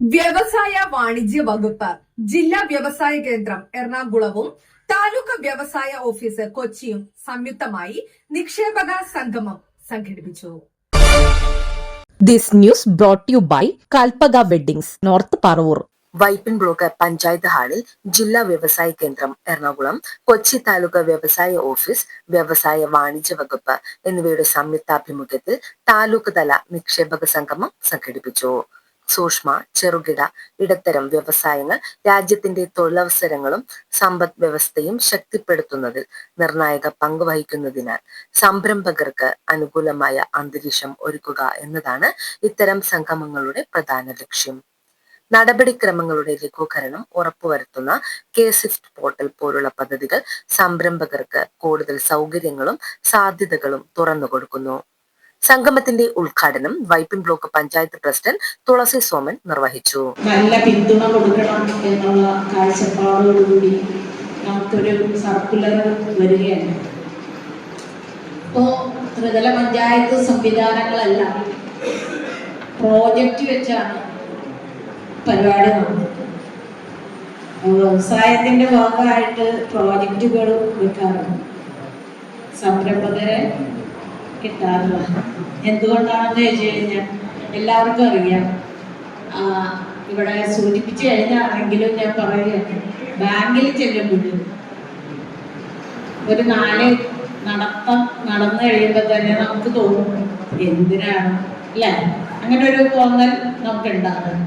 വ്യവസായ വാണിജ്യ വകുപ്പ് ജില്ലാ വ്യവസായ കേന്ദ്രം എറണാകുളവും താലൂക്ക് വ്യവസായ ഓഫീസ് കൊച്ചിയും സംയുക്തമായി നിക്ഷേപക സംഗമം സംഘടിപ്പിച്ചു This news brought to you by Kalpaga Weddings, North Parur. Vypin block panchayat ഹാളിൽ ജില്ലാ വ്യവസായ കേന്ദ്രം എറണാകുളം കൊച്ചി താലൂക്ക് വ്യവസായ ഓഫീസ് വ്യവസായ വാണിജ്യ വകുപ്പ് എന്നിവയുടെ സംയുക്താഭിമുഖ്യത്തിൽ താലൂക്ക് തല നിക്ഷേപക സംഗമം സംഘടിപ്പിച്ചു സൂക്ഷ്മ ചെറുകിട ഇടത്തരം വ്യവസായങ്ങൾ രാജ്യത്തിന്റെ തൊഴിലവസരങ്ങളും സമ്പദ് വ്യവസ്ഥയും ശക്തിപ്പെടുത്തുന്നതിൽ നിർണായക പങ്ക് വഹിക്കുന്നതിനാൽ സംരംഭകർക്ക് അനുകൂലമായ അന്തരീക്ഷം ഒരുക്കുക എന്നതാണ് ഇത്തരം സംഗമങ്ങളുടെ പ്രധാന ലക്ഷ്യം. നടപടിക്രമങ്ങളുടെ ലഘൂകരണം ഉറപ്പുവരുത്തുന്ന കെ സിഫ്റ്റ് പോർട്ടൽ പോലുള്ള പദ്ധതികൾ സംരംഭകർക്ക് കൂടുതൽ സൗകര്യങ്ങളും സാധ്യതകളും തുറന്നു കൊടുക്കുന്നു സംഗമത്തിന്റെ ഉദ്ഘാടനം വൈപ്പിൻ ബ്ലോക്ക് പഞ്ചായത്ത് പ്രസിഡന്റ് തുളസി സോമൻ നിർവഹിച്ചു. നല്ല പിന്തുണ കൊടുക്കണം എന്നുള്ള കാഴ്ചപ്പാടോടുകൂടി നമുക്കൊരു സർക്കുലർ വരികയാണ്. ഇപ്പോ ത്രിതല പഞ്ചായത്ത് സംവിധാനങ്ങളെല്ലാം പ്രോജക്റ്റ് വെച്ചാണ് പരിപാടി നടന്നത്. വ്യവസായത്തിന്റെ ഭാഗമായിട്ട് പ്രോജക്റ്റുകൾ വെക്കാറുണ്ട്. സംരംഭകരെ കിട്ടാറില്ല എന്തുകൊണ്ടാണെന്ന് ചോദിച്ചു കഴിഞ്ഞാൽ എല്ലാവർക്കും അറിയാം. ഇവിടെ സൂചിപ്പിച്ചു കഴിഞ്ഞാണെങ്കിലും ഞാൻ പറയുകയാണ്. ബാങ്കിൽ ചെല്ലുമ്പോൾ ഒരു നാല് നടത്തം നടന്നു കഴിയുമ്പോൾ തന്നെ നമുക്ക് തോന്നും എന്തിനാണ്? അല്ലേ? അങ്ങനെ ഒരു തോന്നൽ നമുക്ക് ഉണ്ടാകും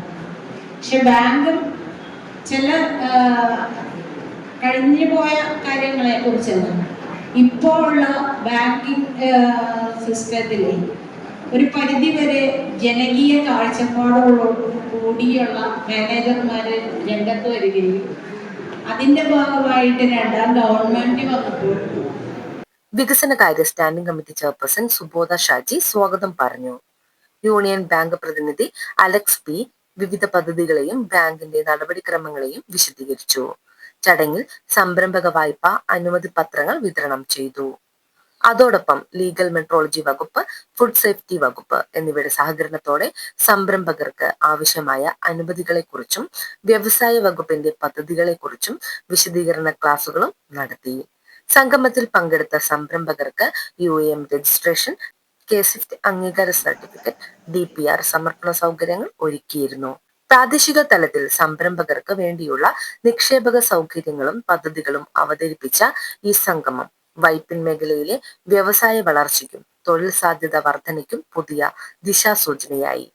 പക്ഷെ ബാങ്ക് ചില കഴിഞ്ഞു പോയ കാര്യങ്ങളെ കുറിച്ചല്ല ഇപ്പോൾ ഉള്ള ബാങ്കിങ് സിസ്റ്റത്തിൽ ഒരു പരിധിവരെ ജനകീയ കാഴ്ചപ്പാടുകളോട് കൂടിയുള്ള മാനേജർമാര് രംഗത്ത് വരികയും അതിന്റെ ഭാഗമായിട്ട് രണ്ടാം ഗവൺമെന്റ് വന്നപ്പോൾ വികസനകാര്യ standing committee chairperson Subodha Shaji സ്വാഗതം പറഞ്ഞു. യൂണിയൻ ബാങ്ക് പ്രതിനിധി അലക്സ് പി വിവിധ പദ്ധതികളെയും ബാങ്കിന്റെ നടപടിക്രമങ്ങളെയും വിശദീകരിച്ചു. ചടങ്ങിൽ സംരംഭക വായ്പ അനുമതി പത്രങ്ങൾ വിതരണം ചെയ്തു. അതോടൊപ്പം ലീഗൽ മെട്രോളജി വകുപ്പ് ഫുഡ് സേഫ്റ്റി വകുപ്പ് എന്നിവയുടെ സഹകരണത്തോടെ സംരംഭകർക്ക് ആവശ്യമായ അനുമതികളെക്കുറിച്ചും വ്യവസായ വകുപ്പിന്റെ പദ്ധതികളെക്കുറിച്ചും വിശദീകരണ ക്ലാസുകളും നടത്തി. സംഗമത്തിൽ പങ്കെടുത്ത സംരംഭകർക്ക് U M registration K SWIFT അംഗീകാര certificate D P R സമർപ്പണ സൗകര്യങ്ങൾ ഒരുക്കിയിരുന്നു. പ്രാദേശിക തലത്തിൽ സംരംഭകർക്ക് വേണ്ടിയുള്ള നിക്ഷേപക സൗകര്യങ്ങളും പദ്ധതികളും അവതരിപ്പിച്ച ഈ സംഗമം വൈപ്പിൻ മേഖലയിലെ വ്യവസായ വളർച്ചയ്ക്കും തൊഴിൽ സാധ്യത വർധനയ്ക്കും പുതിയ ദിശാസൂചനയായി.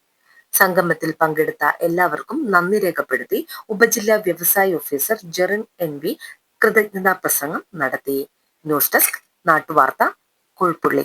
സംഗമത്തിൽ പങ്കെടുത്ത എല്ലാവർക്കും നന്ദി രേഖപ്പെടുത്തി ഉപജില്ലാ വ്യവസായ ഓഫീസർ ജെറിൻ എൻ വി കൃതജ്ഞതാ പ്രസംഗം നടത്തി. News desk നാട്ടുവാർത്ത കുൾപ്പുള്ളി